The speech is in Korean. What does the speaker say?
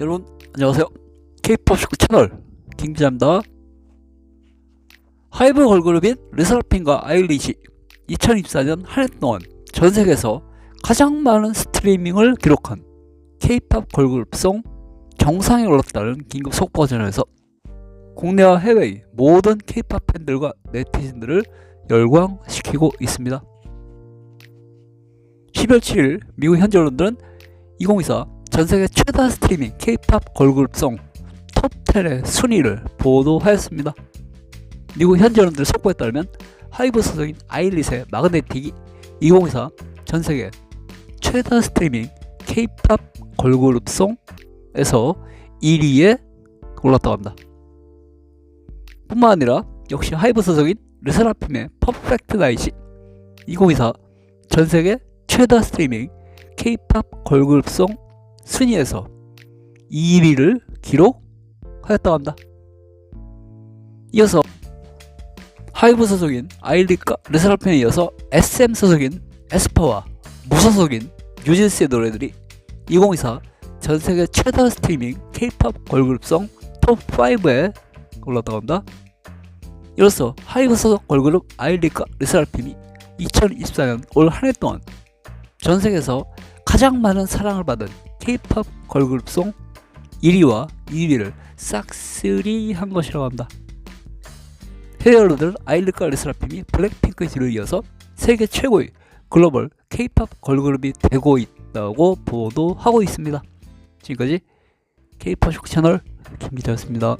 여러분 안녕하세요. K-POP 축구 채널 김기자입니다. 하이브 걸그룹인 르세라핌과 아일리시 2024년 한 해 동안 전 세계에서 가장 많은 스트리밍을 기록한 K-POP 걸그룹송 정상에 올랐다는 긴급 속보가 전해서 국내와 해외의 모든 K-POP 팬들과 네티즌들을 열광시키고 있습니다. 12월 7일 미국 현지 언론들은 2024 전 세계 최다 스트리밍 K-팝 걸그룹송 톱10의 순위를 보도하였습니다. 미국 현지 언론들 속보에 따르면 하이브 소속인 아일릿의 마그네틱이 2024 전 세계 최다 스트리밍 K-팝 걸그룹송에서 1위에 올랐다고 합니다. 뿐만 아니라 역시 하이브 소속인 르세라핌의 퍼펙트 나이시 2024 전 세계 최다 스트리밍 K-팝 걸그룹송 순위에서 2위를 기록하였다고 합니다. 이어서 하이브 소속인 아일릭과 르세라핌에 이어서 SM 소속인 에스파와 무소속인 뉴진스의 노래들이 2024 전세계 최다 스트리밍 K-팝 걸그룹송 톱5에 올랐다고 합니다. 이로써 하이브 소속 걸그룹 아일릭과 르세라핌이 2024년 올 한 해 동안 전 세계에서 가장 많은 사랑을 받은 K-팝 걸그룹송 1위와 2위를 싹쓸이 한 것이라고 합니다. 언론들 아일리카 르스라핌이 블랙핑크의 뒤를 이어서 세계 최고의 글로벌 K-팝 걸그룹이 되고 있다고 보도하고 있습니다. 지금까지 K-팝 쇼크 채널 김기자였습니다.